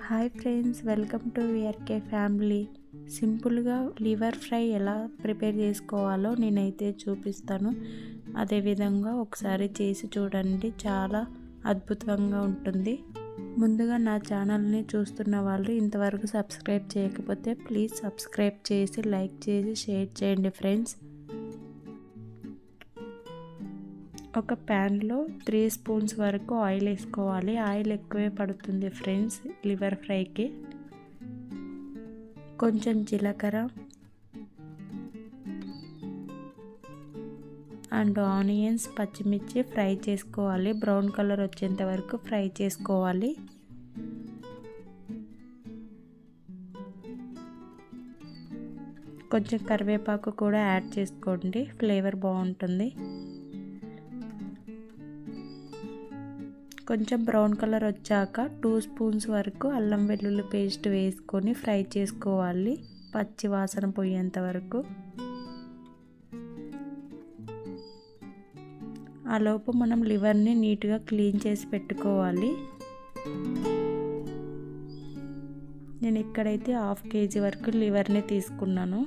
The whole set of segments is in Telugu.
Hi friends welcome to VRK family. సింపుల్గా లివర్ ఫ్రై ఎలా ప్రిపేర్ చేసుకోవాలో నేనైతే చూపిస్తాను. అదేవిధంగా ఒకసారి చేసి చూడండి చాలా అద్భుతంగా ఉంటుంది. ముందుగా నా ఛానల్ని చూస్తున్న వాళ్ళు ఇంతవరకు సబ్స్క్రైబ్ చేయకపోతే ప్లీజ్ సబ్స్క్రైబ్ చేసి లైక్ చేసి షేర్ చేయండి ఫ్రెండ్స్. ఒక ప్యాన్లో త్రీ స్పూన్స్ వరకు ఆయిల్ వేసుకోవాలి. ఆయిల్ ఎక్కువే పడుతుంది ఫ్రెండ్స్ లివర్ ఫ్రైకి. కొంచెం జీలకర్ర అండ్ ఆనియన్స్ పచ్చిమిర్చి ఫ్రై చేసుకోవాలి. బ్రౌన్ కలర్ వచ్చేంత వరకు ఫ్రై చేసుకోవాలి. కొంచెం కరివేపాకు కూడా యాడ్ చేసుకోండి. ఫ్లేవర్ బాగుంటుంది. కొంచెం బ్రౌన్ కలర్ వచ్చాక టూ స్పూన్స్ వరకు అల్లం వెల్లుల్లి పేస్ట్ వేసుకొని ఫ్రై చేసుకోవాలి పచ్చి వాసన పోయేంత వరకు. ఆలోపు మనం లివర్ని నీట్గా క్లీన్ చేసి పెట్టుకోవాలి. నేను ఇక్కడైతే హాఫ్ కేజీ వరకు లివర్ని తీసుకున్నాను.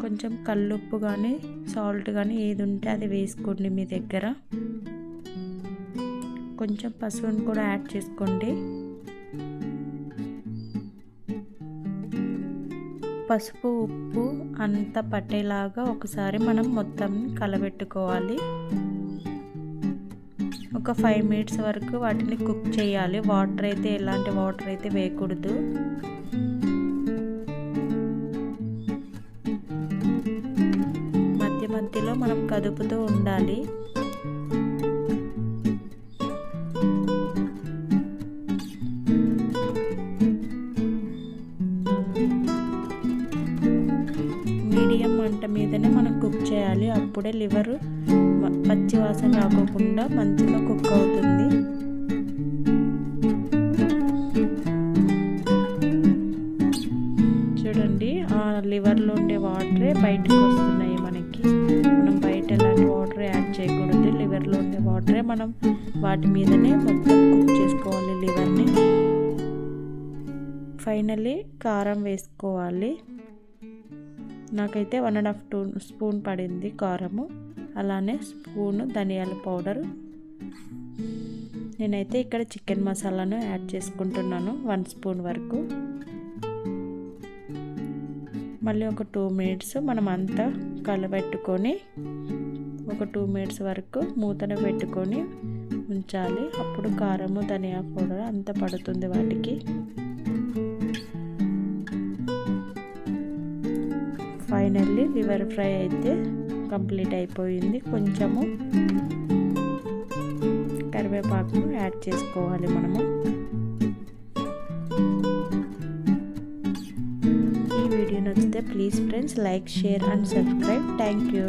కొంచెం కల్లుప్పు కానీ సాల్ట్ కానీ ఏది ఉంటే అది వేసుకోండి మీ దగ్గర. కొంచెం పసుపును కూడా యాడ్ చేసుకోండి. పసుపు ఉప్పు అంత పట్టేలాగా ఒకసారి మనం మొత్తం కలబెట్టుకోవాలి. ఒక ఫైవ్ మినిట్స్ వరకు వాటిని కుక్ చేయాలి. వాటర్ అయితే ఎలాంటి వాటర్ అయితే వేయకూడదు. మధ్య మధ్యలో మనం కదుపుతూ ఉండాలి. మీదనే మనం కుక్ చేయాలి. అప్పుడే లివర్ పచ్చి వాసన రాకోకుండా మంచిగా కుక్ అవుతుంది. చూడండి ఆ లివర్లో ఉండే వాటరే బయటకు వస్తున్నాయి మనకి. మనం బయట ఎలాంటి వాటర్ యాడ్ చేయకూడదు. లివర్లో ఉండే వాటరే మనం వాటి మీదనే మొత్తం కుక్ చేసుకోవాలి లివర్ని. ఫైనల్లీ కారం వేసుకోవాలి. నాకైతే one and half two spoon పడింది కారము అలానే స్పూన్ ధనియాల పౌడర్. నేనైతే ఇక్కడ చికెన్ మసాలాను యాడ్ చేసుకుంటున్నాను వన్ స్పూన్ వరకు. మళ్ళీ ఒక టూ మినిట్స్ మనం అంతా కలబెట్టుకొని ఒక టూ మినిట్స్ వరకు మూతను పెట్టుకొని ఉంచాలి. అప్పుడు కారము ధనియా పౌడర్ అంత పడుతుంది వాటికి. ఫైనల్లీ లివర్ ఫ్రై అయితే కంప్లీట్ అయిపోయింది. కొంచెము కరివేపాకును యాడ్ చేసుకోవాలి మనము. ఈ వీడియో నచ్చితే please friends like share and subscribe. Thank you.